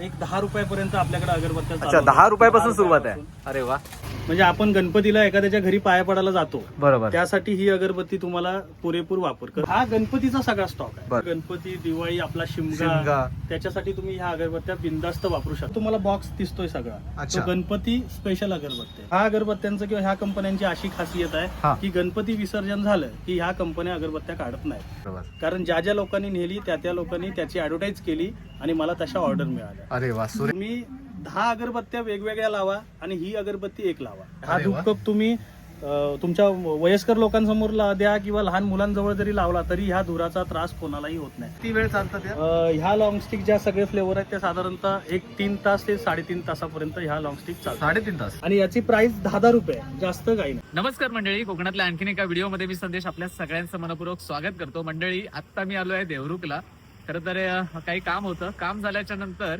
एक दहा रुपयापर्यंत आपल्याकडे अगरबत्त्या चालू अच्छा आहेत. दहा रुपयापासून सुरुवात आहे रुपयापासून. अरे वा म्हणजे आपण गणपतीला एखाद्याच्या घरी पाया पडायला जातो बरोबर त्यासाठी ही अगरबत्ती तुम्हाला पुरेपूर वापर कर हा गणपतीचा सगळा स्टॉक आहे. गणपती दिवाळी आपला शिमगा शिमगा. त्याच्यासाठी तुम्ही ह्या अगरबत्त्या बिंदास्त वापरू शकता तुम्हाला बॉक्स दिसतोय सगळा अच्छा. तो गणपती स्पेशल अगरबत्ती आहे. हा अगरबत्त्यांचं किंवा ह्या कंपन्यांची अशी खासियत हा. आहे की गणपती विसर्जन झालं की ह्या कंपन्या अगरबत्त्या काढत नाही बरोबर कारण ज्या ज्या लोकांनी नेली त्या त्या लोकांनी त्याची ऍडव्हर्टाईज केली आणि मला तशा ऑर्डर मिळाल्या अरे वा तुम्ही दहा अगरबत्त्या वेगवेगळ्या लावा आणि ही अगरबत्ती एक लावा. हा अरे वा. धूपकप तुम्ही अं, तुमच्या वयस्कर लोकांसमोर ला- द्या किंवा लहान मुलांजवळ जरी लावला तरी ह्या धुराचा त्रास कोणालाही होत नाही. किती वेळ चालतात या अं, ह्या लॉंग स्टिक ज्या सगळे फ्लेवर आहेत त्या साधारणतः एक तीन तास ते साडेतीन तासापर्यंत ह्या लॉंग स्टिक चालतात. साडेतीन तास. आणि याची प्राइस दहा दहा रुपये आहे. जास्त काही नाही. नमस्कार मंडळी कोकणातल्या आणखीन एका व्हिडिओमध्ये मी संदेश आपल्या सगळ्यांचं मनपूर्वक स्वागत करतो. मंडळी आत्ता मी आलो आहे देवरुखला. खरं तर अं, काही काम होतं. काम झाल्याच्यानंतर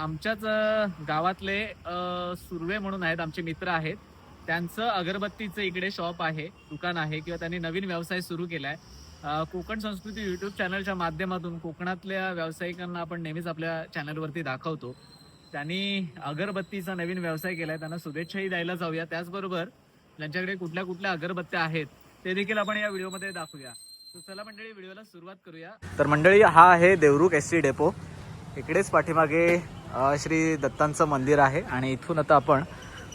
आमच्याच गावातले सुर्वे म्हणून आहेत आमचे मित्र आहेत. त्यांचं अगरबत्तीचं इकडे शॉप आहे दुकान आहे किंवा त्यांनी नवीन व्यवसाय सुरू केलाय. कोकण संस्कृती युट्यूब चॅनलच्या माध्यमातून कोकणातल्या व्यावसायिकांना आपण नेहमीच आपल्या चॅनलवरती दाखवतो. त्यांनी अगरबत्तीचा नवीन व्यवसाय केलाय त्यांना शुभेच्छाही द्यायला जाऊया. त्याचबरोबर त्यांच्याकडे कुठल्या कुठल्या अगरबत्त्या आहेत ते देखील आपण या व्हिडिओमध्ये दाखवूया. तर चला मंडळी व्हिडिओला सुरुवात करूया. तर मंडळी हा आहे देवरुख एस टी डेपो. इकडेच पाठीमागे श्री दत्तांचं मंदिर आहे आणि इथून आता आपण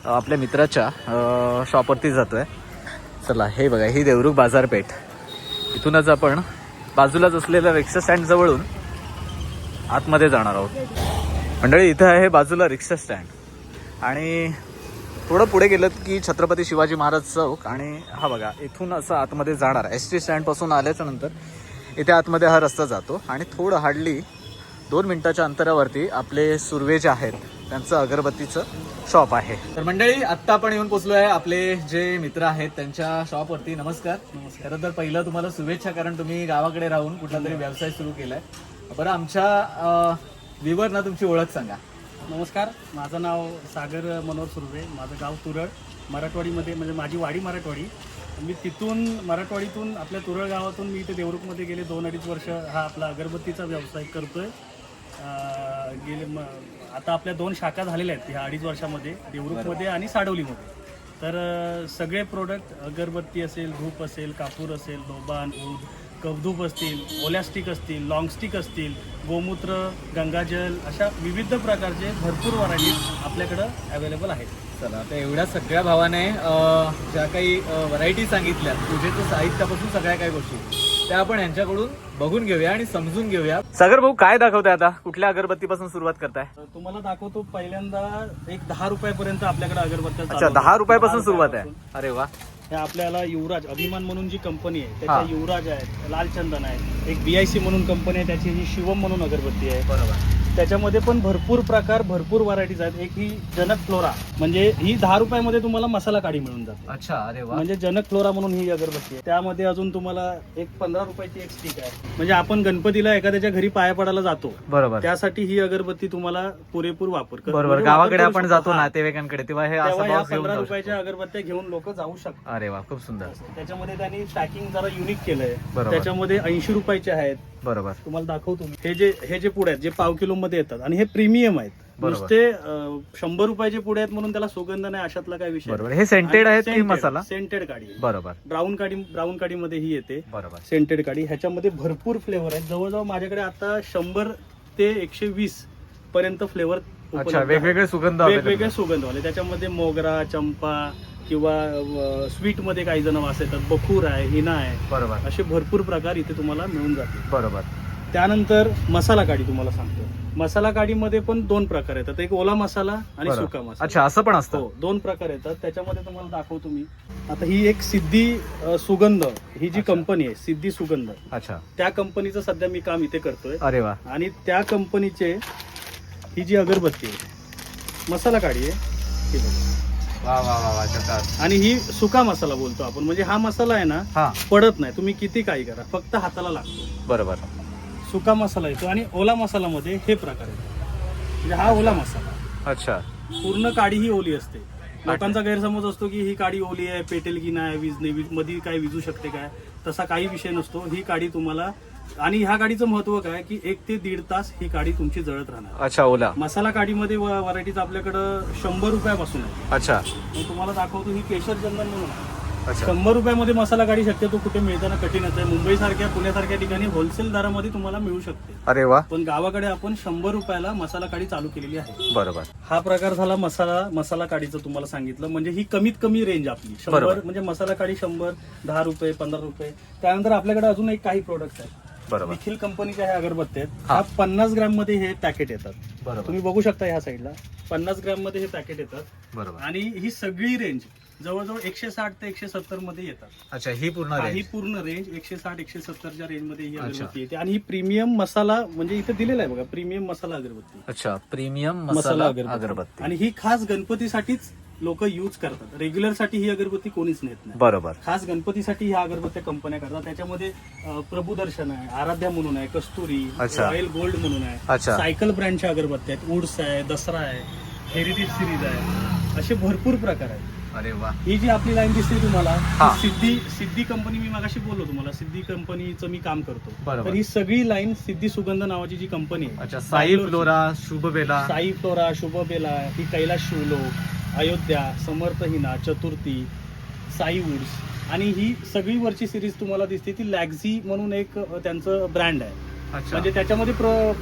आपल्या मित्राच्या अ, शॉपवरती जातोय. चला हे बघा ही देवरुख बाजारपेठ. इथूनच आपण बाजूलाच असलेल्या रिक्षा स्टँड जवळून आतमध्ये जाणार आहोत. मंडळी इथं आहे बाजूला रिक्षा स्टँड आणि थोडं पुढे गेलं की छत्रपती शिवाजी महाराज चौक आणि हा बघा इथून असं आतमध्ये जाणार. एस टी स्टँडपासून आल्याच्यानंतर इथे आतमध्ये हा रस्ता जातो आणि थोडं हार्डली दोन मिनिटाच्या अंतरावरती आपले सुर्वे जे आहेत त्यांचं अगरबत्तीचं शॉप आहे. तर मंडळी आत्ता आपण येऊन पोचलो आहे आपले जे मित्र आहेत त्यांच्या शॉपवरती नमस्कार. खरं तर पहिलं तुम्हाला शुभेच्छा कारण तुम्ही गावाकडे राहून कुठला तरी व्यवसाय सुरू केलाय. बरं आमच्या विवर तुमची ओळख सांगा. नमस्कार. माझं नाव सागर मनोहर सुर्वे. माझं गाव तुरळ मराठवाडीमध्ये म्हणजे माझी वाडी मराठवाडी. मी तिथून मराठवाडीतून आपल्या तुरळ गावातून मी इथे देवरुखमध्ये गेले दोन अडीच वर्ष. हा आपला अगरबत्तीचा व्यवसाय करतोय. गेले म आता आपल्या दोन शाखा झालेल्या आहेत ह्या अडीच वर्षामध्ये देवरुखमध्ये आणि साडवलीमध्ये. तर अं, सगळे प्रोडक्ट अगरबत्ती असेल धूप असेल कापूर असेल लोबान ऊद कवधूप असतील ओलॅस्टिक असतील लॉंग स्टिक असतील गोमूत्र गंगाजल अशा विविध प्रकारचे भरपूर व्हरायटीज आपल्याकडं अवेलेबल आहेत. चला आता एवढ्या सगळ्या भावाने अं, ज्या काही व्हरायटी सांगितल्या पूजेचं साहित्यापासून सगळ्या काही गोष्टी. त्या आपण यांच्याकडून बघून घेऊया आणि समजून घेऊया. सागर भाऊ काय दाखवताय आता? कुठल्या अगरबत्तीपासून सुरुवात करताय? तर तुम्हाला दाखवतो पहिल्यांदा एक दहा रुपयापर्यंत आपल्याकडे अगरबत्त्या अच्छा दहा. रुपयापासून सुरुवात आहे. अरे वा. हे आपल्याला युवराज अभिमान म्हणून जी कंपनी आहे हा. त्याच्या युवराज आहे लालचंदन आहे एक बीआयसी म्हणून कंपनी आहे त्याची ही शिवम म्हणून अगरबत्ती आहे. बरोबर. त्याच्यामध्ये पण भरपूर प्रकार भरपूर व्हरायटीज आहेत. एक ही जनक फ्लोरा म्हणजे ही दहा रुपयामध्ये तुम्हाला मसाला काढी मिळून जाते. अच्छा अरे वा. म्हणजे जनक फ्लोरा म्हणून ही अगरबत्ती आहे. त्यामध्ये अजून तुम्हाला एक पंधरा रुपयाची एक स्टिक आहे. म्हणजे आपण गणपतीला एखाद्याच्या घरी पाया पडायला जातो. बरोबर. त्यासाठी ही अगरबत्ती तुम्हाला पुरेपूर वापर कर- बरोबर. म्हणजे गावाकडे करू आपण शकतो. जातो हा. नातेवाईकांकडे तेव्हा हे तेव्हा असं या बॉक्स घेऊन पंधरा जाऊ रुपयाच्या. अगरबत्त्या घेऊन लोक जाऊ शकतात. अरे वा खूप सुंदर. त्याच्यामध्ये त्यांनी पॅकिंग जरा युनिक केलंय. बरोबर. त्याच्यामध्ये ऐंशी रुपयाचे आहेत. बरोबर. तुम्हाला दाखवतो मी. हे जे हे जे पुढे आहेत जे पाव किलो मध्ये येतात आणि हे प्रीमियम आहेत. बरोबर. नुसते अं, शंभर रुपयाचे पुढे आहेत म्हणून त्याला सुगंध नाही अशातला काय विषय बरोबर. हे सेंटेड आहेत की मसाला? सेंटेड काडी. बरोबर. ब्राऊन काडी ब्राऊन काडी मध्ये ही येते. बरोबर. सेंटेड काडी. ह्याच्यामध्ये भरपूर फ्लेवर आहेत. जवळजवळ माझ्याकडे आता शंभर ते एकशे वीस पर्यंत फ्लेवर अच्छा वेगवेगळे सुगंध available वेगवेगळे आहेत. सुगंधवाले त्याच्यामध्ये मोगरा चंपा किंवा स्वीटमध्ये काही जण वास येतात बखूर आहे हिना आहे बरोबर. असे भरपूर प्रकार इथे तुम्हाला मिळून जातील. बरोबर. त्यानंतर मसाला काडी तुम्हाला सांगतो. मसाला काडीमध्ये पण दोन प्रकार येतात. एक ओला मसाला आणि बरं. सुका मसाला. अच्छा असं पण असतं? हो दोन प्रकार येतात. त्याच्यामध्ये तुम्हाला दाखवतो मी. आता ही एक सिद्धी अ, सुगंध ही जी अच्छा. कंपनी आहे सिद्धी सुगंध. अच्छा. त्या कंपनीचं सध्या मी काम इथे करतोय. अरे वा. आणि त्या कंपनीचे ही जी अगरबत्ती आहे मसाला काडी आहे ही बघा. वा वा वा वा झकास. आणि ही सुका मसाला बोलतो आपण. म्हणजे हा मसाला आहे ना हा. पडत नाही. तुम्ही किती काही करा. फक्त हाताला लागतो. बरोबर. सुका मसाला येतो आणि ओला मसालामध्ये हे प्रकार येतो. म्हणजे हा ओला मसाला. अच्छा. पूर्ण काडी ही ओली असते. लोकांचा गैरसमज असतो की ही काडी ओली आहे पेटेल की नाही वीज नाही मध्ये काय विजू शकते काय? तसा काही विषय नसतो. ही काडी तुम्हाला आणि ह्या गाडीचं महत्त्व काय? की एक ते दीड तास ही गाडी तुमची जळत राहणार. अच्छा ओला. मसाला काडीमध्ये व्हरायटीज आपल्याकडं शंभर रुपयापासून आहे. अच्छा. मी तुम्हाला दाखवतो ही केशर चंदन म्हणून आहे. अच्छा. शंभर रुपयामध्ये मसाला गाडी शक्यतो कुठे मिळताना कठीणच आहे. मुंबई सारख्या पुण्यासारख्या ठिकाणी होलसेल दरामध्ये तुम्हाला मिळू शकते. अरे वा. पण गावाकडे आपण शंभर रुपयाला मसाला काडी चालू केलेली आहे. बरोबर. हा प्रकार झाला मसाला मसाला काडीचं तुम्हाला सांगितलं. म्हणजे ही कमीत कमी रेंज आपली. शंभर बरोबर. म्हणजे मसाला काडी शंभर दहा रुपये पंधरा रुपये. त्यानंतर आपल्याकडे अजून एक काही प्रोडक्ट आहेत. बरोबर. निखिल कंपनीच्या ह्या अगरबत्त्या आहेत. हा. पन्नास ग्रॅममध्ये हे पॅकेट येतात. बरोबर. तुम्ही बघू शकता ह्या साईडला पन्नास ग्रॅममध्ये हे पॅकेट येतात. बरोबर. आणि ही सगळी रेंज जवळजवळ एकशे साठ ते एकशे सत्तरमध्ये येतात. अच्छा ही पूर्ण हा, ही पूर्ण रेंज एकशे साठ एकशे सत्तरच्या रेंजमध्ये ही अच्छा. अगरबत्ती येते. आणि ही प्रीमियम मसाला म्हणजे इथे दिलेला आहे बघा प्रीमियम मसाला अगरबत्ती. अच्छा प्रीमियम मसाला अगरबत्ती. आणि ही खास गणपतीसाठीच लोक यूज करतात. रेग्युलरसाठी ही अगरबत्ती कोणीच नेत नाही. बरोबर. खास गणपतीसाठी ह्या अगरबत्त्या कंपन्या करतात. त्याच्यामध्ये अं, प्रभूदर्शन आहे आराध्या म्हणून आहे कस्तुरी अच्छा. रॉयल गोल्ड म्हणून आहे अच्छा. सायकल ब्रँडच्या अगरबत्त्या आहेत वुड्स आहे दसरा आहे हेरिटेज सिरीज आहे. असे भरपूर प्रकार आहेत. अरे वा. ही जी आपली लाईन दिसते तुम्हाला हा. ही. सिद्धी सिद्धी कंपनी मी मागाशी बोललो तुम्हाला. सिद्धी कंपनीचं मी काम करतो. बरोबर. तर ही सगळी लाईन सिद्धी सुगंध नावाची जी कंपनी आहे अच्छा साई फ्लोरा शुभबेला. साई फ्लोरा शुभबेला ही कैलाश शिवलोक अयोध्या समर्थहीना चतुर्थी साई वुड्स आणि ही सगळी वरची सिरीज तुम्हाला दिसते ती लॅक्झी म्हणून एक त्यांचं ब्रँड आहे. अच्छा. म्हणजे त्याच्यामध्ये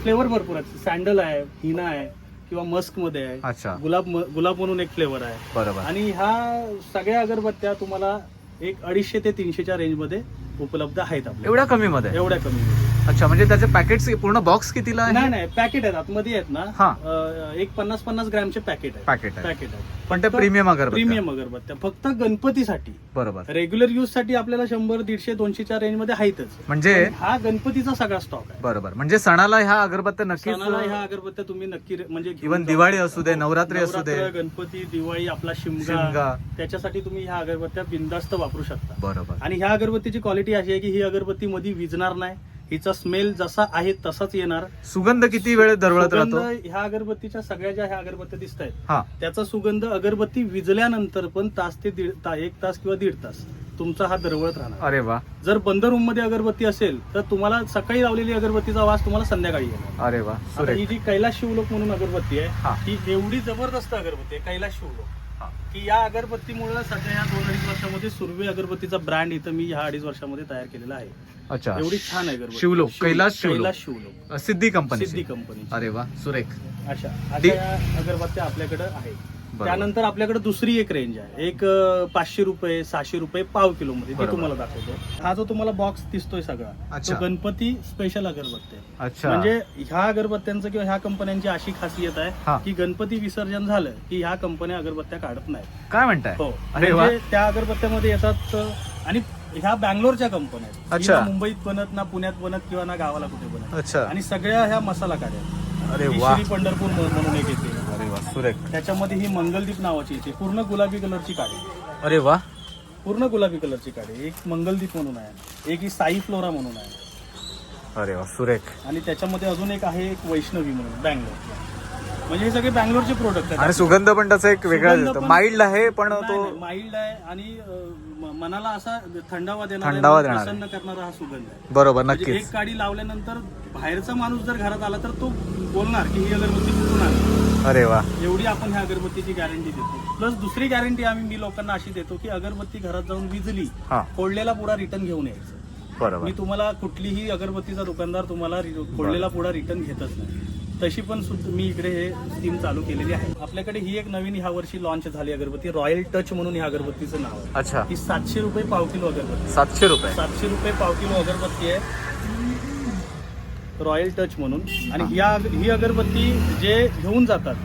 फ्लेवर भरपूर आहेत. सँडल आहे हिना आहे किंवा मस्कमध्ये आहे. अच्छा. गुलाब गुलाब म्हणून एक फ्लेवर आहे. बरोबर. आणि ह्या सगळ्या अगरबत्त्या तुम्हाला एक अडीचशे ते तीनशेच्या रेंजमध्ये उपलब्ध आहेत आपल्या एवढ्या कमी मध्ये? एवढ्या कमी मध्ये. अच्छा म्हणजे त्याचे पॅकेट्स पूर्ण बॉक्स कितीला नाही नाही पॅकेट आहेत. आतमध्ये आहेत ना हा. एक पन्नास पन्नास ग्रॅमचे पॅकेट आहे पॅकेट आहे पॅकेट आहे पण ते प्रीमियम अगरबत्ती प्रीमियम अगरबत्त्या फक्त गणपतीसाठी. बरोबर. रेग्युलर यूजसाठी आपल्याला शंभर दीडशे दोनशेच्या रेंजमध्ये आहेतच. म्हणजे पण हा गणपतीचा सगळा स्टॉक आहे. बरोबर. म्हणजे सणाला ह्या अगरबत्त्या नक्कीच सणाला ह्या अगरबत्त्या तुम्ही नक्की रे- म्हणजे घेऊन जाऊ दिवाळी. असू दे, नवरात्री असू दे. नवरात्र, गणपती दिवाळी आपला शिमगा शिमगा. त्याच्यासाठी तुम्ही ह्या अगरबत्त्या बिंदास्त वापरू शकता. बरोबर. आणि ह्या अगरबत्तीची क्वालिटी अशी आहे की ही अगरबत्ती मध्ये विजणार नाही. हिचा स्मेल जसा आहे तसाच येणार. सुगंध किती वेळ दरवळत सुगंध राहतो? ह्या अगरबत्तीच्या सगळ्या ज्या ह्या अगरबत्त्या दिसत आहेत त्याचा सुगंध अगरबत्ती विजल्यानंतर पण तास ते दीड ता एक तास किंवा दीड तास तुमचा हा दरवळत राहणार. अरे वा. जर बंद रूममध्ये अगरबत्ती असेल तर तुम्हाला सकाळी लावलेली अगरबत्तीचा वास तुम्हाला संध्याकाळी येणार. अरे वा. आता सुरेख. ही जी कैलाश शिवलोक म्हणून अगरबत्ती हा. आहे ही. एवढी जबरदस्त अगरबत्ती आहे कैलाश शिवलोक. हा. की या अगरबत्तीमुळे सध्या या दोन अडीच वर्षामध्ये सुरवे अगरबत्तीचा ब्रँड इथं मी ह्या अडीच वर्षामध्ये तयार केलेला आहे. अच्छा. एवढी छान आहे शिवलोक, शिवलोक. कैलाश शिवलोक. सिद्धी कंपनी सिद्धी कंपनी अरे वा सुरेख. अशा या अगरबत्त्या आपल्याकडे आहेत. बरोबर. त्यानंतर आपल्याकडे दुसरी एक रेंज आहे. एक अं, पाचशे रुपये सहाशे रुपये पाव किलो मध्ये ते बरोबर. तुम्हाला दाखवतो. हा जो तुम्हाला बॉक्स दिसतोय सगळा अच्छा. तो गणपती स्पेशल अगरबत्ती आहे अच्छा. म्हणजे ह्या अगरबत्त्यांचं किंवा ह्या कंपन्यांची अशी खासियत हा. आहे की गणपती विसर्जन झालं की ह्या कंपन्या अगरबत्त्या काढत नाही काय म्हणताय? हो. अरे वा. म्हणजे त्या अगरबत्त्यामध्ये येतात अं, ह्या बँगलोरच्या कंपन्या आहेत. ही अच्छा. ना मुंबईत बनत ना पुण्यात बनत किंवा ना गावाला कुठे बनत. अच्छा. आणि सगळ्या ह्या मसाला काढ्या आहेत. अरे ही वा. श्री पंढरपूर म्हणून एक येते. अरे वा सुरेख. त्याच्यामध्ये ही मंगलदीप नावाची येते. पूर्ण गुलाबी कलरची काडी. अरे वा. पूर्ण गुलाबी कलरची काडी. एक मंगलदीप म्हणून आहे. एक ही साई फ्लोरा म्हणून आहे. अरे वा सुरेख. आणि त्याच्यामध्ये अजून एक आहे एक वैष्णवी म्हणून बँगलोर. म्हणजे हे सगळे बँगलोरचे प्रोडक्ट आहेत. आणि सुगंध पण त्याचा एक वेगळा सुगंध देतो पण- माइल्ड आहे पण तो माइल्ड आहे आणि अं, म- मनाला असा थंडावा देणारा थंडावा देणारा. प्रसन्न करणारा हा सुगंध आहे. बरोबर म्हणजे नक्कीच. एक काडी लावल्यानंतर बाहेरचा माणूस जर घरात आला तर तो बोलणार की ही अगरबत्ती कुठून आली? अरे वा. एवढी आपण ह्या अगरबत्तीची गॅरंटी देतो. प्लस दुसरी गॅरंटी आम्ही मी लोकांना अशी देतो की अगरबत्ती घरात जाऊन विजली हा. फोडलेला पुडा रिटर्न घेऊन यायचं. बरोबर. मी तुम्हाला कुठलीही अगरबत्तीचा दुकानदार तुम्हाला रि- फोडलेला पुडा रिटर्न घेतच नाही. तशी पण सुद्धा मी इकडे हे स्कीम चालू केलेली आहे. आपल्याकडे ही एक नवीन ह्या वर्षी लॉन्च झाली अगरबत्ती. रॉयल टच म्हणून ह्या अगरबत्तीचं नाव आहे. अच्छा. ही सातशे रुपये पाव किलो अगरबत्ती. सातशे रुपये. सातशे रुपये पाव किलो अगरबत्ती आहे. रॉयल टच म्हणून. आणि या ही अगरबत्ती जे घेऊन जातात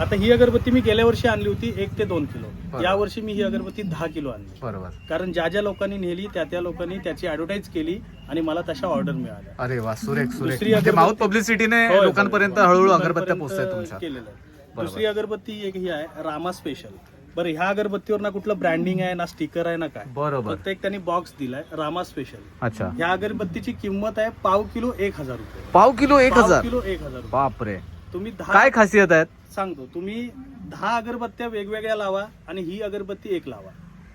आता ही अगरबत्ती मी गेल्या वर्षी आणली होती एक ते दोन किलो. या वर्षी मी ही अगरबत्ती दहा किलो आणली. बरोबर. कारण ज्या ज्या लोकांनी नेली त्या त्या लोकांनी त्याची ऍडव्हर्टाईज केली आणि मला तशा ऑर्डर मिळाल्या. अरे वा सुरेख सुरेख. दुसरी म्हणजे माउथ पब्लिसिटीने. लोकांपर्यंत हळूहळू अगरबत्त्या पोहोचतात केलेलं आहे. दुसरी अगरबत्ती एक ही आहे रामा स्पेशल बरं ह्या अगरबत्तीवर ना कुठलं ब्रँडिंग आहे ना स्टिकर आहे ना काय? बरोबर. फक्त एक त्यांनी बॉक्स दिलाय रामा स्पेशल अच्छा. ह्या अगरबत्तीची किंमत आहे पाव किलो एक हजार रुपये. पाव किलो एक हजार? किलो एक हजार बापरे. तुम्ही दहा काय खासियत आहेत? सांगतो तुम्ही दहा अगरबत्त्या वेगवेगळ्या लावा आणि ही अगरबत्ती एक लावा.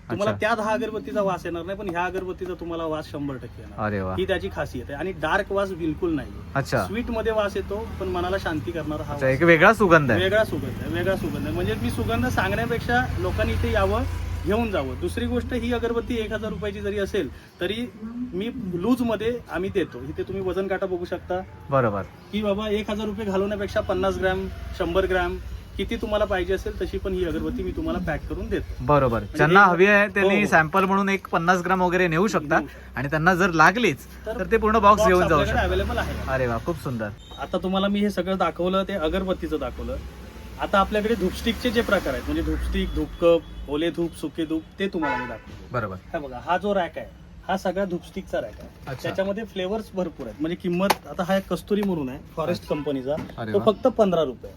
तुम्हाला. त्या दहा अगरबत्तीचा वास येणार नाही पण ह्या अगरबत्तीचा तुम्हाला वास शंभर टक्के येणार. अरे वा. ही त्याची खासियत आहे आणि डार्क वास बिलकुल नाही अच्छा. स्वीटमध्ये वास येतो पण मनाला शांती करणारा हा अच्छा वास एक वेगळा सुगंध आहे. वेगळा सुगंध आहे वेगळा सुगंध आहे. म्हणजे मी सुगंध सांगण्यापेक्षा लोकांनी इथे यावं घेऊन जावं. दुसरी गोष्ट ही अगरबत्ती एक हजार रुपयाची जरी असेल तरी मी लूजमध्ये आम्ही देतो. इथे तुम्ही वजन काटा बघू शकता. बरोबर. की बाबा एक हजार रुपये घालवण्यापेक्षा पन्नास ग्रॅम शंभर ग्रॅम किती तुम्हाला पाहिजे असेल तशी पण ही अगरबत्ती मी तुम्हाला पॅक करून देतो. बरोबर. ज्यांना एक- हवी आहे हो, त्यांनी हो. सॅम्पल म्हणून एक पन्नास ग्राम वगैरे नेऊ शकतात नेऊ आणि त्यांना जर लागलीच तर ते पूर्ण बॉक्स घेऊन जाऊ अवेलेबल आहे. अरे वा खूप सुंदर. आता तुम्हाला मी हे सगळं दाखवलं ते अगरबत्तीचं दाखवलं. आता आपल्याकडे धूपस्टिकचे जे प्रकार आहेत म्हणजे धूपस्टिक धूपकप ओले धूप सुके धूप ते तुम्हाला मी दाखवतो. बरोबर. हा बघा हा जो रॅक आहे हा सगळा धूपस्टिकचा रॅक आहे. अच्छा. त्याच्यामध्ये फ्लेवर्स भरपूर आहेत. म्हणजे किंमत आता हा एक कस्तुरी म्हणून आहे फॉरेस्ट कंपनीचा. अरे तो वा. फक्त पंधरा रुपये.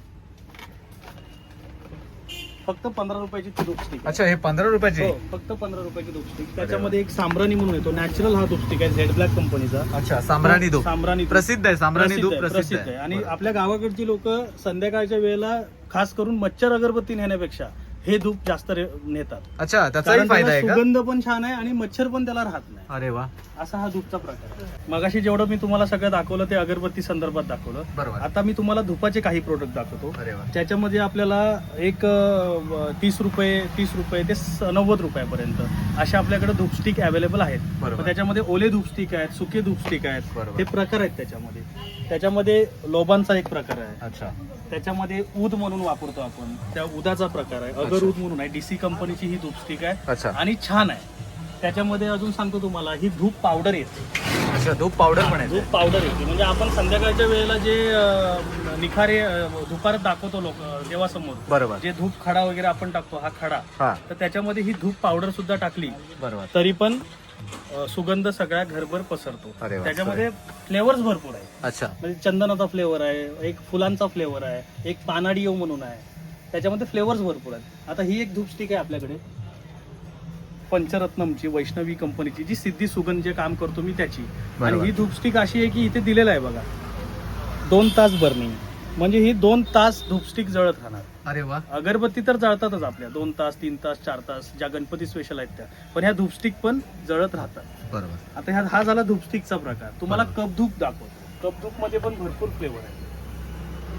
फक्त पंधरा रुपयाची ती धूपस्टिक आहे. अच्छा हे पंधरा रुपयाची? हो फक्त पंधरा रुपयाची धूपस्टिक. त्याच्यामध्ये एक साम्राणी म्हणून येतो. नॅचरल हा धूपस्टिक आहे झेड ब्लॅक कंपनीचा. अच्छा साम्राणी धूप. साम्राणी धूप. प्रसिद्ध आहे साम्राणी धूप प्रसिद्ध आहे आहे. आणि बरोबर. आपल्या गावाकडची लोक संध्याकाळच्या वेळेला खास करून मच्छर अगरबत्ती नेण्यापेक्षा. हे धूप जास्त रे- नेतात. अच्छा त्याचाही कारण फायदा त्याला आहे का? सुगंध पण छान आहे आणि मच्छर पण त्याला राहत नाही. अरे वा. असा हा धूपचा प्रकार आहे. मगाशी जेवढं मी तुम्हाला सगळं दाखवलं ते अगरबत्ती संदर्भात दाखवलं. बरोबर. आता मी तुम्हाला धुपाचे काही प्रोडक्ट दाखवतो. अरे वा. त्याच्यामध्ये आपल्याला एक तीस रुपये तीस रुपये ते स- नव्वद रुपयापर्यंत अशा आपल्याकडे धूपस्टिक अवेलेबल आहेत. बरोबर. मग त्याच्यामध्ये ओले धूपस्टिक आहेत सुके धूपस्टिक आहेत. बरोबर. हे प्रकार आहेत त्याच्यामध्ये. त्याच्यामध्ये लोबांचा एक प्रकार आहे. अच्छा. त्याच्यामध्ये उद म्हणून वापरतो आपण. त्या उदाचा प्रकार आहे. अच्छा. उद म्हणून आहे. डीसी कंपनीची ही धूपस्टिक आहे. अच्छा. आणि छान आहे. त्याच्यामध्ये अजून सांगतो तुम्हाला ही धूप पावडर येते. अच्छा धूप पावडर पण आहे धूप पावडर येते. म्हणजे आपण संध्याकाळच्या वेळेला जे अं, निखारे अं, दुपारात दाखवतो लोक अं, देवासमोर बरोबर. जे धूप खडा वगैरे आपण टाकतो हा खडा हा. तर त्याच्यामध्ये ही धूप पावडर सुद्धा टाकली बरोबर. तरी पण अं, सुगंध सगळ्या घरभर पसरतो. अरे वा, त्याच्यामध्ये फ्लेवर्स भरपूर आहे अच्छा. म्हणजे चंदनाचा फ्लेवर आहे एक फुलांचा फ्लेवर आहे एक पानाडिओ म्हणून आहे. त्याच्यामध्ये फ्लेवर्स भरपूर आहेत. आता ही एक धूपस्टिक आहे आपल्याकडे. पंचरत्नमची वैष्णवी कंपनीची जी सिद्धी सुगंध जे काम करतो मी त्याची. आणि. ही धूपस्टिक अशी आहे की इथे दिलेलं आहे बघा. दोन तास बर्निंग म्हणजे ही दोन तास धूपस्टिक जळत राहणार. अरे वा. अगरबत्ती तर जळतातच आपल्या. दोन तास तीन तास चार तास ज्या गणपती स्पेशल आहेत त्या. पण ह्या धूपस्टिक पण जळत राहतात. बरोबर. आता ह्या हा झाला धूपस्टिकचा प्रकार. तुम्हाला बरोबर. कपधूप दाखवतो. कपधूपमध्ये पण भरपूर फ्लेवर आहे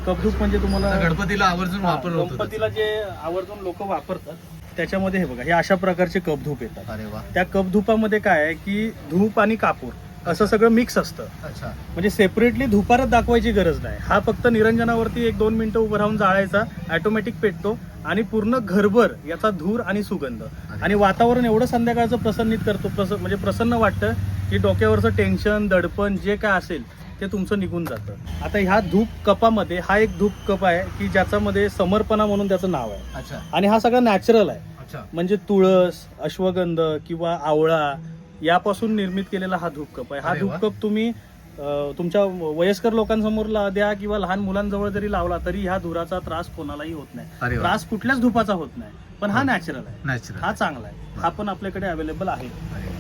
कपधूप म्हणजे तुम्हाला गणपतीला आवर्जून वापर होतो गणपतीला जे आवर्जून लोक वापरतात त्याच्यामध्ये हे बघा हे अशा प्रकारचे कपधूप येतात. अरे वा. त्या कपधुपामध्ये काय आहे की धूप आणि कापूर असं सगळं मिक्स असतं. अच्छा. म्हणजे सेपरेटली धुपारच दाखवायची गरज नाही. हा फक्त निरंजनावरती एक दोन मिनिटं उभं राहून जाळायचा ऑटोमॅटिक पेटतो आणि पूर्ण घरभर याचा धूर आणि सुगंध. आणि वातावरण एवढं संध्याकाळचं प्रसन्नित करतो प्रस म्हणजे प्रसन्न वाटतं की डोक्यावरचं टेन्शन दडपण जे काय असेल ते तुमचं निघून जातं. आता ह्या धूप कपामध्ये हा एक धूप कप आहे की ज्याच्यामध्ये समर्पणा म्हणून त्याचं नाव आहे. अच्छा. आणि हा सगळा नॅचरल आहे. अच्छा. म्हणजे तुळस अश्वगंध किंवा आवळा यापासून निर्मित केलेला हा धूपकप आहे. हा अरे वा. धूपकप तुम्ही अं, तुमच्या वयस्कर लोकांसमोर ला- द्या किंवा लहान मुलांजवळ जरी लावला तरी ह्या धुराचा त्रास कोणालाही होत नाही. अरे वा. त्रास कुठल्याच धुपाचा होत नाही. पण हा हो. नॅचरल आहे. नॅचरल हा चांगला आहे. हा पण आपल्याकडे अवेलेबल आहे. अरे वा.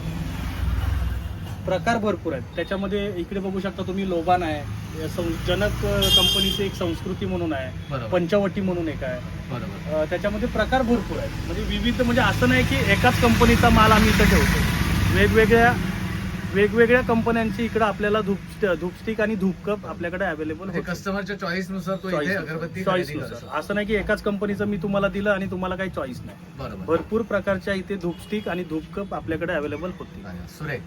प्रकार भरपूर आहेत. त्याच्यामध्ये इकडे बघू शकता तुम्ही लोबान आहे जनक कंपनीची एक संस्कृती म्हणून आहे पंचवटी म्हणून एक आहे. त्याच्यामध्ये प्रकार भरपूर आहेत. म्हणजे विविध म्हणजे असं नाही की एकाच कंपनीचा माल आम्ही इथं ठेवतो. वेगवेगळ्या वेगवेगळ्या कंपन्यांची इकडे आपल्याला धूप धूपस्टिक आणि धूपकप आपल्याकडे अवेलेबल कस्टमरच्या चॉईसनुसार तो इथे अगरबत्ती चॉईस खरेदी करू शकतो. असं नाही की एकाच कंपनीचं मी तुम्हाला दिलं आणि तुम्हाला काही चॉईस नाही. भरपूर प्रकारच्या इथे धूपस्टिक आणि धूपकप आपल्याकडे अवेलेबल वा, सुरेख.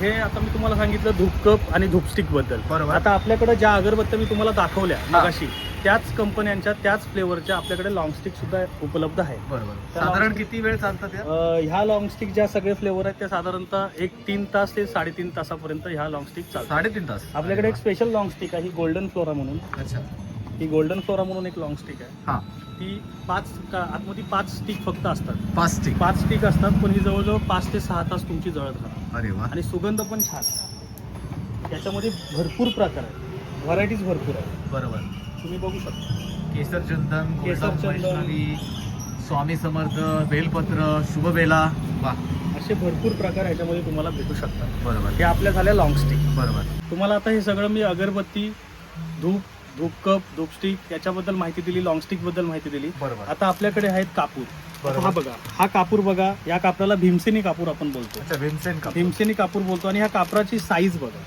हे आता मी तुम्हाला सांगितलं धूपकप आणि धूपस्टिकबद्दल. बरोबर. आता आपल्याकडे ज्या अगरबत्त्या मी तुम्हाला दाखवल्या. मगाशी त्याच कंपन्यांच्या त्याच फ्लेवरच्या आपल्याकडे लॉंग स्टिक सुद्धा उपलब्ध आहे. बरोबर. साधारण किती वेळ चालतात या अ, ह्या लॉंग स्टिक ज्या सगळे फ्लेवर आहेत त्या साधारणतः एक तीन तास ते साडेतीन तासापर्यंत ह्या लॉंग स्टिक चालतात. साडेतीन तास. आपल्याकडे एक स्पेशल लॉंग स्टिक आहे ही गोल्डन फ्लोरा म्हणून. अच्छा. ही गोल्डन फ्लोरा म्हणून एक लॉंग स्टिक आहे. हा. ती पाच का- आतमध्ये पाच स्टिक फक्त असतात. पाच स्टिक पाच स्टिक असतात पण ही जवळजवळ पाच ते सहा तास तुमची जळत राहतात अरे वा. आणि सुगंध पण छान. याच्यामध्ये भरपूर प्रकार आहेत. व्हरायटीज भरपूर आहेत. बरोबर. तुम्ही बघू शकता. केसर चंदन केसर गोल्डन चंदन. वैष्णवी स्वामी समर्थ बेलपत्र शुभबेला. वा. असे भरपूर प्रकार ह्याच्यामध्ये तुम्हाला भेटू शकतात. बरोबर. हे आपल्या झाल्या लॉंग स्टिक बरोबर. तुम्हाला आता हे सगळं मी अगरबत्ती धूप धूप कप धूप स्टिक याच्याबद्दल माहिती दिली लॉंग स्टिकबद्दल माहिती दिली. बरोबर. आता आपल्याकडे आहेत कापूर. बरोबर. हा बघा हा कापूर बघा या कापराला भीमसेनी कापूर आपण बोलतो. अच्छा भीमसेन का भीमसेनी कापूर बोलतो आणि ह्या कापराची साईज बघा.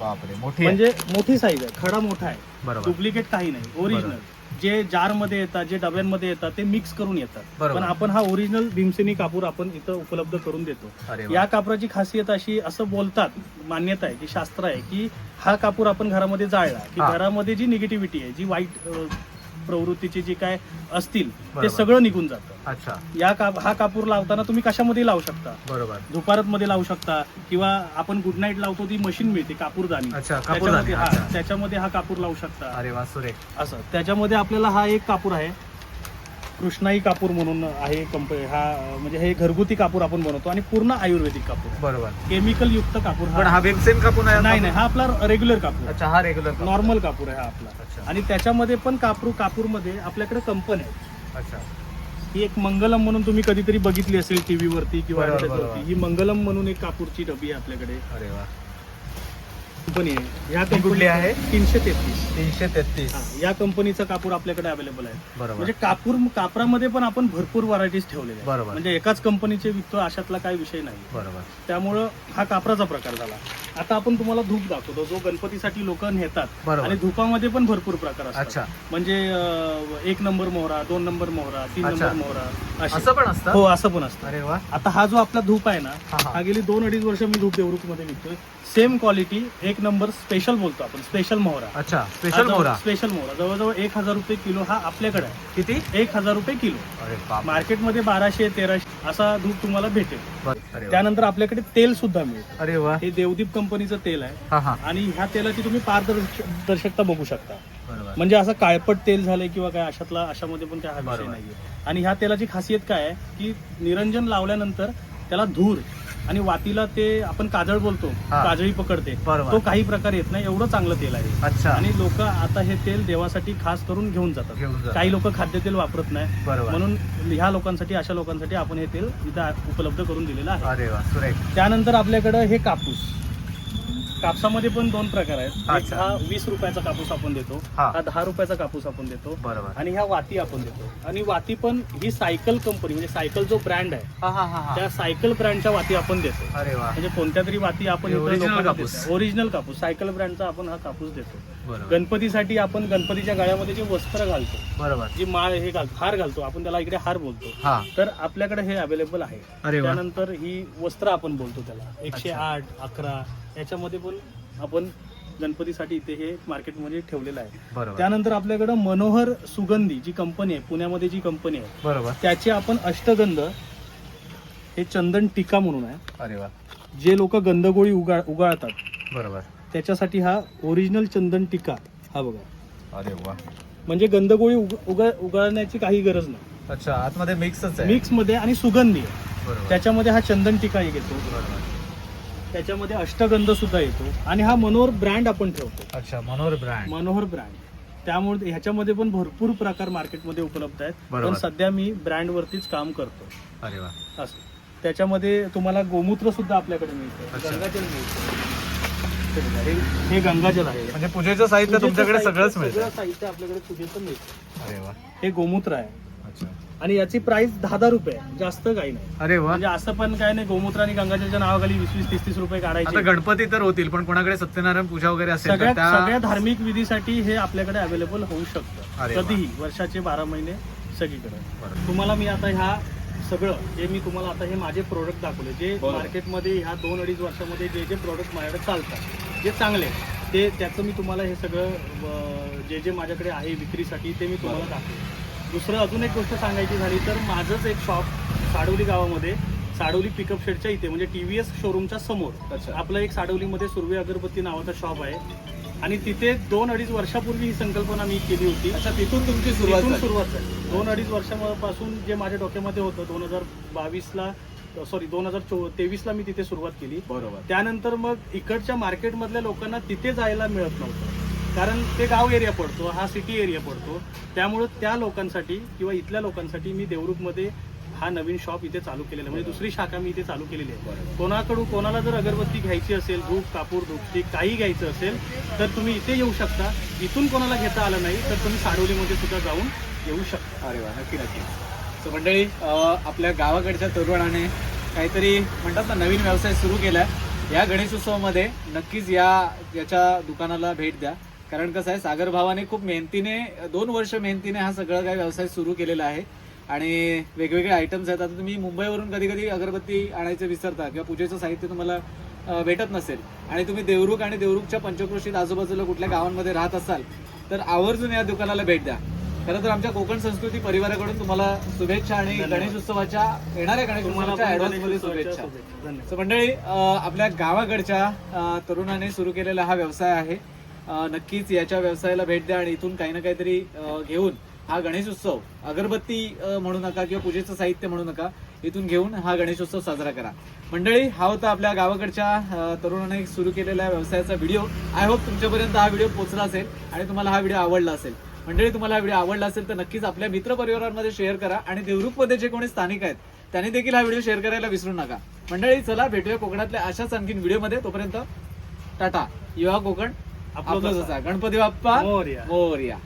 बापरे मोठी आहे. म्हणजे मोठी साईज आहे खडा मोठा आहे. बरोबर. डुप्लिकेट काही नाही ओरिजिनल जे जारमध्ये येतात जे डब्यांमध्ये येतात ते मिक्स करून येतात. पण आपण हा ओरिजिनल भीमसेनी कापूर आपण इथं उपलब्ध करून देतो. या कापराची खासियत अशी असं बोलतात मान्यता आहे की शास्त्र आहे की हा कापूर आपण घरामध्ये जाळला की. घरामध्ये जी निगेटिव्हिटी आहे जी वाईट प्रवृत्तीची जी काय असतील ते. सगळं निघून जातं अच्छा. या काप हा कापूर लावताना तुम्ही कशामध्ये लावू शकता? बरोबर. धुपारत मध्ये लावू शकता किंवा आपण गुड नाईट लावतो ती मशीन मिळते कापूरदानी अच्छा कापूरदानी त्याच्यामध्ये हा अच्छा. त्याच्यामध्ये हा कापूर लावू शकता. अरे वा सुरेख. असं. त्याच्यामध्ये आपल्याला हा एक कापूर आहे. कृष्णाई कापूर म्हणून आहे कंपनी हा म्हणजे हे घरगुती कापूर आपण बनवतो आणि पूर्ण आयुर्वेदिक कापूर. बरोबर. केमिकल युक्त कापूर पण हा हा भीमसेन आहे नाही नाही हा आपला रेग्युलर कापूर. अच्छा हा रेग्युलर नॉर्मल कापूर आहे हा आपला. अच्छा. आणि त्याच्यामध्ये पण कापूर कापूरमध्ये आपल्याकडे कंपनी आहे अच्छा. ही एक मंगलम म्हणून तुम्ही कधीतरी बघितली असेल टीव्ही वरती किंवा बरोबर, बरोबर. ही मंगलम म्हणून एक कापूरची डबी आहे आपल्याकडे. अरे वा. कंपनी आहे. ती कुठली आहे? तीनशे तेहतीस. तीनशे तेहतीस. या कंपनीचा कापूर आपल्याकडे अवेलेबल आहे. बरोबर. म्हणजे कापूर कापरामध्ये पण आपण भरपूर व्हरायटीज ठेवलेल्या आहेत. बरोबर. म्हणजे एकाच कंपनीचे विकतो अशातला काही विषय नाही बरोबर. त्यामुळं हा कापराचा प्रकार झाला. आता आपण तुम्हाला धूप दाखवतो. जो गणपतीसाठी लोक नेतात बरोबर. आणि धूपामध्ये पण भरपूर प्रकार अच्छा. असतात म्हणजे अं, एक नंबर मोहरा दोन नंबर मोहरा तीन अच्छा. नंबर मोहरा असे. असं पण असतं? हो असं पण असतं. अरे वा. आता हा जो आपला धूप आहे ना हा, हा. हा गेली दोन अडीच वर्ष मी धूप देवरूपमध्ये विकतोय. सेम क्वालिटी एक नंबर स्पेशल बोलतो आपण स्पेशल मोहरा. अच्छा स्पेशल मोहरा. स्पेशल मोहरा जवळजवळ एक हजार रुपये किलो हा आपल्याकडे आहे. किती? एक हजार रुपये किलो. अरे बाप मार्केटमध्ये बाराशे तेराशे असा धूप तुम्हाला भेटेल. बर- अरे वा. त्यानंतर आपल्याकडे तेल सुद्धा मिळतं. अरे वा. हे देवदीप कंपनीचं तेल आहे. हा हा. आणि ह्या तेलाची तुम्ही पारदर्शकता बघू शकता. बरोबर म्हणजे असं काळपट तेल झालंय किंवा काय अशातला अशामध्ये पण काय हा विषय बरोबर. नाहीये. आणि ह्या तेलाची खासियत काय आहे की निरंजन लावल्यानंतर त्याला धूर आणि वातीला ते आपण काजळ बोलतो हा. काजळी पकडते. बरोबर. तो काही प्रकार येत नाही एवढं चांगलं तेल आहे. अच्छा. आणि लोक आता हे तेल देवासाठी खास करून घेऊन जातात. काही लोक खाद्यतेल वापरत नाही. बरोबर. म्हणून ह्या लोकांसाठी अशा लोकांसाठी आपण हे तेल इथं उपलब्ध करून दिलेलं आहे. अरे वा सुरेख. त्यानंतर आपल्याकडं हे कापूस. कापसामध्ये पण दोन प्रकार आहेत. एक अच्छा. हा वीस रुपयाचा कापूस आपण देतो हा. हा दहा रुपयाचा कापूस आपण देतो बरोबर. आणि ह्या वाती आपण देतो. आणि वाती पण ही सायकल कंपनी म्हणजे सायकल जो ब्रँड आहे हा हा हा हा. त्या सायकल ब्रँडच्या वाती आपण देतो. अरे वा. म्हणजे कोणत्या तरी वाती आपण original कापूस. कापूस ओरिजिनल कापूस. सायकल ब्रँडचा आपण हा कापूस देतो. बरोबर. गणपतीसाठी आपण गणपतीच्या गळ्यामध्ये जे वस्त्र घालतो बरोबर. जी माळ हे घाल हार घालतो आपण त्याला इकडे हार बोलतो. हा. तर आपल्याकडे हे अवेलेबल आहे. अरे वा. त्यानंतर ही वस्त्र आपण बोलतो त्याला. एकशे अच्छा. आठ अकरा याच्यामध्ये पण आपण गणपतीसाठी इथे हे मार्केटमध्ये ठेवलेलं आहे. बरोबर. त्यानंतर आपल्याकडं मनोहर सुगंधी जी कंपनी आहे पुण्यामध्ये जी कंपनी आहे बरोबर. त्याचे आपण अष्टगंध हे चंदन टीका म्हणून आहे. अरे वा. जे लोक गंधगोळी उगा उगाळतात. बरोबर. त्याच्यासाठी हा ओरिजिनल चंदन टीका हा बघा. अरे वा. म्हणजे गंधगोळी उग उगा उगाळण्याची काही गरज नाही. अच्छा आतमध्ये मिक्सच आहे. मिक्समध्ये आणि सुगंधी आहे. बरोबर. त्याच्यामध्ये हा चंदन टीका एक येतो. बरोबर. त्याच्यामध्ये अष्टगंध सुद्धा येतो. आणि हा मनोहर ब्रँड आपण ठेवतो. अच्छा मनोहर ब्रँड मनोहर ब्रँड त्यामुळे ह्याच्यामध्ये पण भरपूर प्रकार मार्केटमध्ये उपलब्ध आहेत. पण. सध्या मी ब्रँड वरतीच काम करतो. अरे वा. असं. त्याच्यामध्ये तुम्हाला गोमूत्र सुद्धा आपल्याकडे मिळतं. गंगाजल मिळतं. हे गंगाजल आहे. म्हणजे पूजेचं साहित्य तुमच्याकडे सगळंच मिळतं. साहित्य आपल्याकडे पूजेचं मिळतं. अरे वा. हे गोमूत्र आहे. आणि याची प्राइस दहा दहा रुपये आहे. जास्त काही नाही अरे वा म्हणजे असं पण काय नाही गोमूत्र आणि गंगाजलच्या नावाखाली वीस वीस तीस तीस रुपये आता काढायचे गणपती तर होतील पण कोणाकडे सत्यनारायण पूजा वगैरे असेल तर सगळ्या त्या धार्मिक विधीसाठी हे आपल्याकडे अवेलेबल होऊ अरे शकतं वा. कधीही वर्षाचे बारा महिने सगळीकडे बरोबर. तुम्हाला मी आता ह्या सगळं जे मी तुम्हाला आता हे माझे प्रोडक्ट दाखवले जे बरोबर. मार्केटमध्ये ह्या दोन अडीच वर्षामध्ये जे जे प्रोडक्ट माझ्याकडे चालतात जे चांगले ते त्याचं मी तुम्हाला हे सगळं अं, जे जे माझ्याकडे आहे विक्रीसाठी ते मी तुम्हाला दाखवले दुसरं अजून एक गोष्ट सांगायची झाली तर माझंच एक शॉप साडवली गावामध्ये साडवली पिकअप शेडच्या इथे म्हणजे टी व्ही एस शोरूमच्या समोर. आपलं एक साडवलीमध्ये सुर्वे अगरबत्ती नावाचा शॉप आहे. आणि तिथे दोन अडीच वर्षापूर्वी ही संकल्पना मी केली होती. अच्छा तिथून तुमची तिथून सुरुवात झाली. दोन अडीच वर्षापासून जे माझ्या डोक्यामध्ये होतं दोन हजार बावीसला सॉरी दोन हजार चो तेवीसला मी तिथे सुरुवात केली. बरोबर. त्यानंतर मग इकडच्या मार्केटमधल्या लोकांना तिथे जायला मिळत नव्हतं. कारण ते गाव एरिया पडतो हा सिटी एरिया पडतो. त्यामुळं त्या लोकांसाठी किंवा इथल्या लोकांसाठी मी देवरूखमध्ये हा नवीन शॉप इथे चालू केलेला आहे. म्हणजे दुसरी शाखा मी इथे चालू केलेली आहे. कोणाकडून कोणाला जर अगरबत्ती घ्यायची असेल धूप कापूर धूपस्टिक काही घ्यायचं असेल तर तुम्ही इथे येऊ शकता. इथून कोणाला घेता आलं नाही तर तुम्ही साडवलीमध्ये सुद्धा जाऊन येऊ शकता. अरे वा नक्की नक्की. सो मंडळी आपल्या गावाकडच्या तरुणाने काहीतरी म्हणतात ना नवीन व्यवसाय सुरू केलाय. या गणेशोत्सवामध्ये नक्कीच या याच्या दुकानाला भेट द्या. कारण कसं आहे सागर भावाने खूप मेहनतीने दोन वर्ष मेहनतीने हा सगळा काही व्यवसाय सुरू केलेला आहे. आणि वेगवेगळे आयटम्स आहेत. आता तुम्ही मुंबईवरून कधी कधी अगरबत्ती आणायचं विसरता किंवा पूजेचं साहित्य तुम्हाला भेटत नसेल आणि तुम्ही देवरुख आणि देवरुखच्या पंचक्रोशीत आजूबाजूला कुठल्या गावांमध्ये राहत असाल तर आवर्जून या दुकानाला भेट द्या. खरं तर आमच्या कोकण संस्कृती परिवाराकडून तुम्हाला शुभेच्छा आणि गणेश उत्सवाच्या येणाऱ्या गणेश उत्सवाच्या शुभेच्छा. मंडळी आपल्या गावाकडच्या तरुणाने सुरू केलेला हा व्यवसाय आहे. नक्कीच याच्या व्यवसायाला भेट द्या आणि इथून काही ना काहीतरी घेऊन हा गणेश उत्सव अगरबत्ती म्हणू नका किंवा पूजेचं साहित्य म्हणू नका इथून घेऊन हा गणेशोत्सव साजरा करा. मंडळी हा होता आपल्या गावाकडच्या तरुणाने सुरू केलेल्या व्यवसायाचा व्हिडिओ. आय होप तुमच्यापर्यंत हा व्हिडिओ पोहोचला असेल आणि तुम्हाला हा व्हिडिओ आवडला असेल. मंडळी तुम्हाला हा व्हिडिओ आवडला असेल तर नक्कीच आपल्या मित्रपरिवारांमध्ये शेअर करा आणि देवरुखमध्ये जे कोणी स्थानिक आहेत त्यांनी देखील हा व्हिडिओ शेअर करायला विसरू नका. मंडळी चला भेटूया कोकणातल्या अशाच आणखीन व्हिडिओमध्ये. तोपर्यंत टाटा. युवा कोकण. आपलं गणपती बाप्पा? मोरया. मोरया.